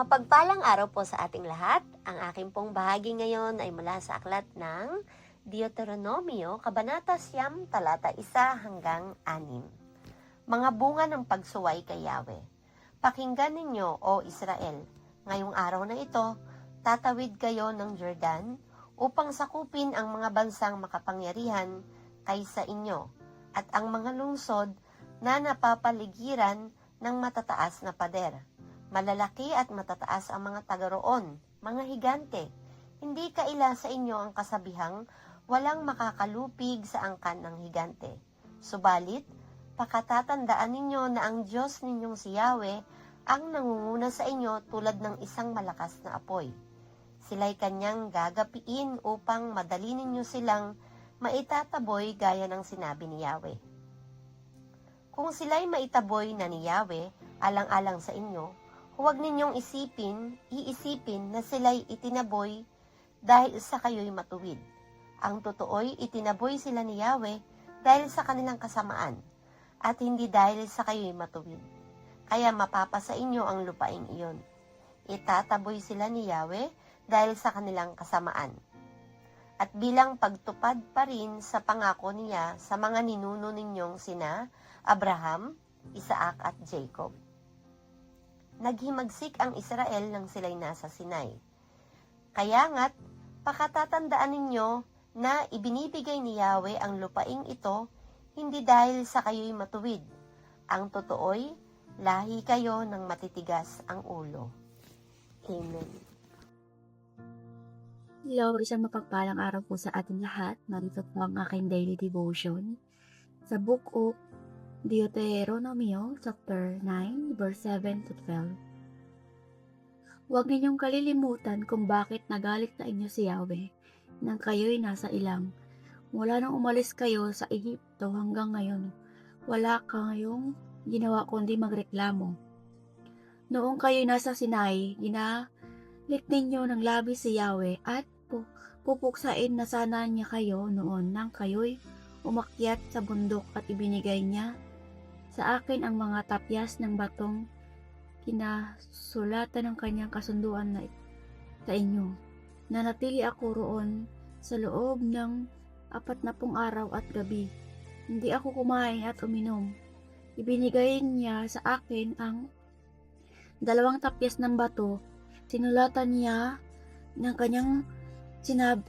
Mapagpalang araw po sa ating lahat. Ang aking pong bahagi ngayon ay mula sa aklat ng Deuteronomio, Kabanata Siyam, talata 1 hanggang 6. Mga bunga ng pagsuway kay Yahweh. Pakinggan ninyo, O Israel, ngayong araw na ito, tatawid kayo ng Jordan upang sakupin ang mga bansang makapangyarihan kaysa inyo at ang mga lungsod na napapaligiran ng matataas na pader. Malalaki at matataas ang mga taga roon, mga higante. Hindi kaila sa inyo ang kasabihang walang makakalupig sa angkan ng higante. Subalit, pakatatandaan ninyo na ang Diyos ninyong si Yahweh ang nangunguna sa inyo tulad ng isang malakas na apoy. Sila'y kanyang gagapiin upang madali ninyo silang maitataboy gaya ng sinabi ni Yahweh. Kung sila'y maitaboy na ni Yahweh, alang-alang sa inyo, huwag ninyong isipin, iisipin na sila'y itinaboy dahil sa kayo'y matuwid. Ang totoo'y itinaboy sila ni Yahweh dahil sa kanilang kasamaan, at hindi dahil sa kayo'y matuwid. Kaya mapapasa inyo ang lupaing iyon. Itataboy sila ni Yahweh dahil sa kanilang kasamaan. At bilang pagtupad pa rin sa pangako niya sa mga ninuno ninyong sina Abraham, Isaac at Jacob. Naghimagsik ang Israel nang sila'y nasa Sinai. Kaya nga't, pakatatandaan ninyo na ibinibigay ni Yahweh ang lupaing ito hindi dahil sa kayo'y matuwid. Ang totoo'y lahi kayo ng matitigas ang ulo. Amen. Hello, isang mapagpalang araw po sa ating lahat. Narito po ang aking daily devotion sa Book of Deuteronomio, chapter 9, verse 7 to 12. Huwag ninyong kalilimutan kung bakit nagalit na inyo si Yahweh nang kayo'y nasa ilang. Mula nang umalis kayo sa Egypto hanggang ngayon, wala kayong ginawa kundi magreklamo. Noong kayo'y nasa Sinai, ginalit ninyo ng labis si Yahweh at pu- pupuksain na sana niya kayo noon nang kayo'y umakyat sa bundok at ibinigay niya sa akin ang mga tapyas ng batong kinasulatan ng kanyang kasunduan na sa inyo. Nanatili ako roon sa loob ng apat na pung araw at gabi. Hindi ako kumain at uminom. Ibinigay niya sa akin ang dalawang tapyas ng bato. Sinulatan niya ng kanyang sinab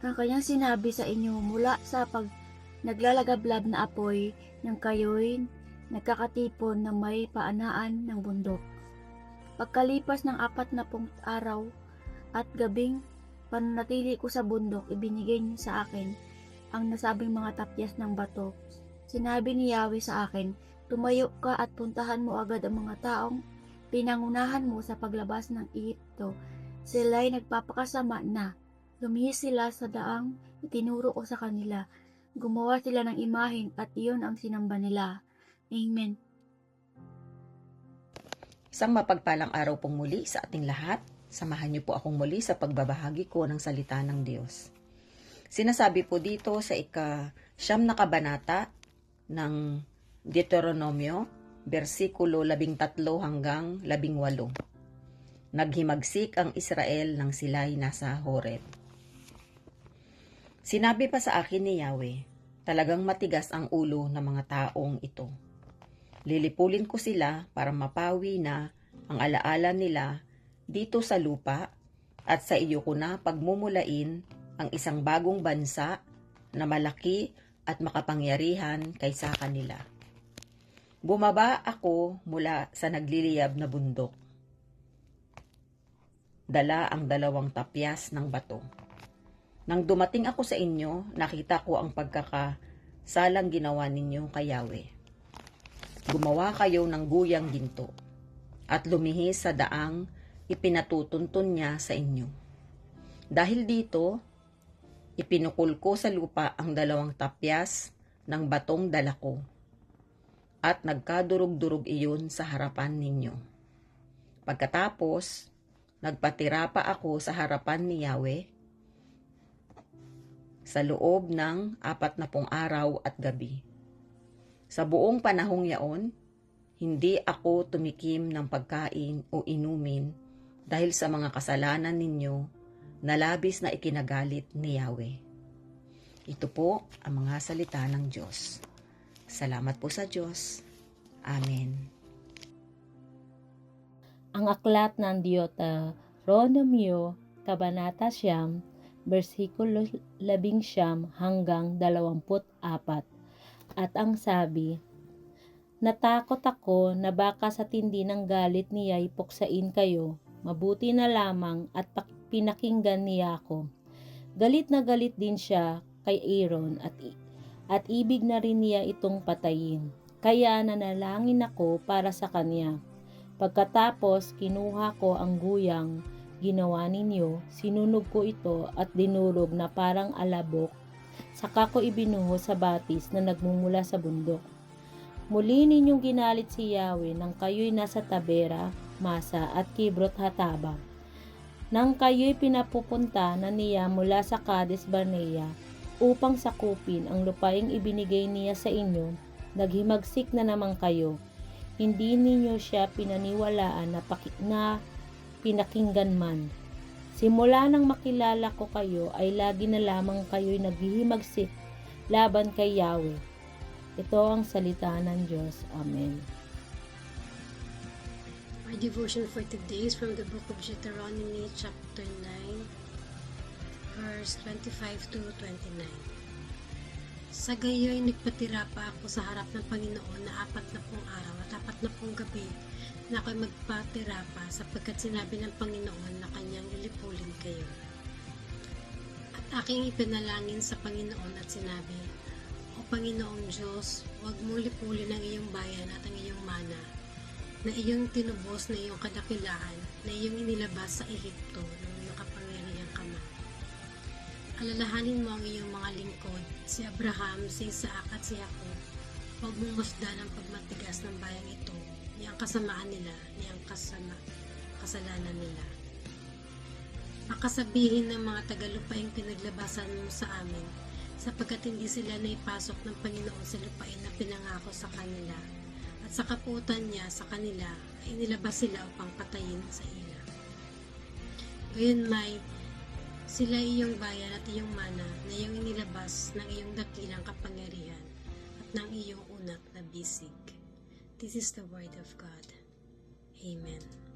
ng kanyang sinabi sa inyo mula sa pag naglalagablab na apoy ng kayo'y nagkakatipon na may paanaan ng bundok. Pagkalipas ng apat na pung araw at gabing pananatili ko sa bundok, ibinigay niyo sa akin ang nasabing mga tapyas ng bato. Sinabi ni Yahweh sa akin, tumayo ka at puntahan mo agad ang mga taong pinangunahan mo sa paglabas ng Egypto. Sila'y nagpapakasama na. Lumihis sila sa daang itinuro ko sa kanila. Gumawa sila ng imahin at iyon ang sinamba nila. Amen. Isang mapagpalang araw pong muli sa ating lahat. Samahan niyo po akong muli sa pagbabahagi ko ng salita ng Diyos. Sinasabi po dito sa ika siyam na kabanata ng Deuteronomio, versikulo 13 hanggang 18. Naghimagsik ang Israel nang sila'y nasa Horeb. Sinabi pa sa akin ni Yahweh, talagang matigas ang ulo ng mga taong ito. Lilipulin ko sila para mapawi na ang alaala nila dito sa lupa at sa iyo ko na pagmumulain ang isang bagong bansa na malaki at makapangyarihan kaysa kanila. Bumaba ako mula sa nagliliyab na bundok. Dala ang dalawang tapyas ng bato. Nang dumating ako sa inyo, nakita ko ang pagkakasalang ginawa ninyo kay Yahweh gumawa kayo ng guyang ginto at lumihis sa daang ipinatutuntun niya sa inyo. Dahil dito, ipinukul ko sa lupa ang dalawang tapyas ng batong dala ko at nagkadurog-durog iyon sa harapan ninyo. Pagkatapos, nagpatira pa ako sa harapan ni Yahweh sa loob ng apat na pong araw at gabi. Sa buong panahong yaon, Hindi ako tumikim ng pagkain o inumin dahil sa mga kasalanan ninyo na labis na ikinagalit ni Yahweh. Ito po ang mga salita ng Diyos. Salamat po sa Diyos. Amen. Ang aklat ng Deuteronomio, Kabanata Siyam, versikulo 11 hanggang 24. At ang sabi, Natakot ako na baka sa tindi ng galit niya ipuksain kayo, mabuti na lamang at pinakinggan niya ako. Galit na galit din siya kay Aaron at, at ibig na rin niya itong patayin. Kaya nanalangin ako para sa kanya. Pagkatapos, kinuha ko ang guyang ginawa ninyo, sinunog ko ito at dinurog na parang alabok, saka ko ibinuho sa batis na nagmumula sa bundok. Muli ninyong ginalit si Yahweh nang kayo'y nasa Tabera, Masa at Kibrot Hataba. Nang kayo'y pinapupunta na niya mula sa Kades Barnea upang sakupin ang lupaing ibinigay niya sa inyo, naghimagsik na naman kayo hindi ninyo siya pinaniwalaan na, paki- na pinakinggan man. Simula nang makilala ko kayo ay lagi na lamang kayo'y naghihimagsik laban kay Yahweh. Ito ang salita ng Diyos. Amen. Our devotion for today is from the book of Deuteronomy, chapter 9, verse 25 to 29. Sa gayoy, nagpatira pa ako sa harap ng Panginoon na apat na pong araw at apat na pong gabi na ako'y magpatira pa sapagkat sinabi ng Panginoon na kanyang ilipulin kayo. At aking ipinalangin sa Panginoon at sinabi, O Panginoong Diyos, huwag mong lipulin ang iyong bayan at ang iyong mana na iyong tinubos na iyong kadakilaan, na iyong inilabas sa Ehipto Alalahanin mo ang iyong mga lingkod, si Abraham, si Isaac at si Jacob. Huwag mong masdan ang pagmatigas ng bayang ito, ni ang kasamaan nila, ni ang kasama, kasalanan nila. Makasabihin ng mga tagalupaing pinaglabasan mo sa amin, sapagkat hindi sila naipasok ng Panginoon sa lupain na pinangako sa kanila at sa kaputan niya sa kanila ay nilabas sila upang patayin sa ila. Gayon may sila iyong bayan at iyong mana na iyong inilabas ng iyong dakilang kapangyarihan at ng iyong unat na bisig. This is the word of God. Amen.